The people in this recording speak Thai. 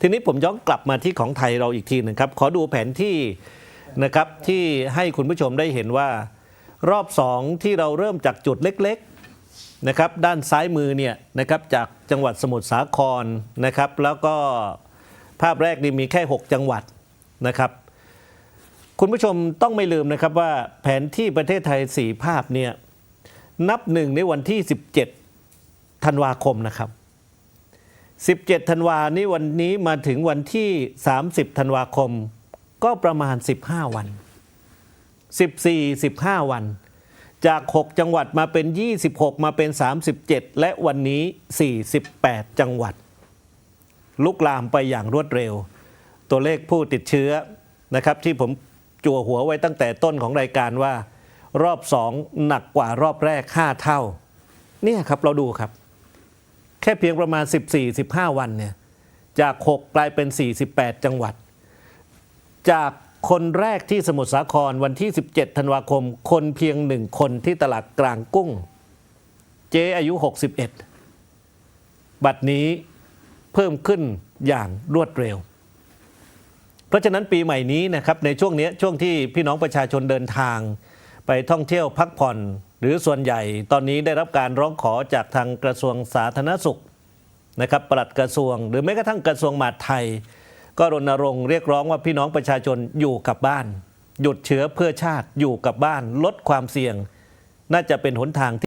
ทีนี้ผมย้อนกลับมาที่ของไทยเราอีกทีหนึงครับ ขอดูแผนที่นะครับที่ให้คุณผู้ชมได้เห็นว่า รอบสองที่เราเริ่มจากจุดเล็กๆนะครับด้านซ้ายมือเนี่ยนะครับจากจังหวัดสมุทรสาครนะครับ แล้วก็ภาพแรกนี่มีแค่ 6 จังหวัดนะครับคุณผู้ชมต้องไม่ลืมนะครับว่าแผนที่ประเทศไทย 4 ภาพเนี่ยนับหนึ่งในวันที่ 17 ธันวาคมนะครับ 17 ธันวานี่วันนี้มาถึงวันที่ 30 ธันวาคม ก็ประมาณ 15 วัน 14 15 วัน จาก 6 จังหวัดมาเป็น 26 มาเป็น 37 และวันนี้ 48 จังหวัด ลุกลามไปอย่างรวดเร็ว ตัวเลขผู้ติดเชื้อนะครับ ที่ผมจั่วหัวไว้ตั้งแต่ต้นของรายการว่า รอบสองหนักกว่ารอบแรก 5 เท่า เนี่ยครับเราดูครับ ค่เพียงประมาณ 14-15 วันเนี่ยจาก 6 กลายเป็น 48 จังหวัด จากคนแรกที่สมุทรสาครวันที่ 17 ธันวาคม คนเพียงหนึ่งคนที่ตลาดกลางกุ้ง เจ๊อายุ 61 บัดนี้เพิ่มขึ้นอย่างรวดเร็ว เพราะฉะนั้นปีใหม่นี้นะครับในช่วงเนี้ยช่วงที่พี่น้องประชาชนเดินทาง ไปท่องเที่ยวพักผ่อน หรือส่วนใหญ่ตอนนี้ได้รับการร้องขอจากทางกระทรวงสาธารณสุขนะครับปลัดกระทรวง หรือแม้กระทั่งกระทรวงมหาดไทย ก็รณรงค์เรียกร้องว่าพี่น้องประชาชนอยู่กับบ้าน หยุดเชื้อเพื่อชาติอยู่กับบ้าน ลดความเสี่ยง น่าจะเป็นหนทางที่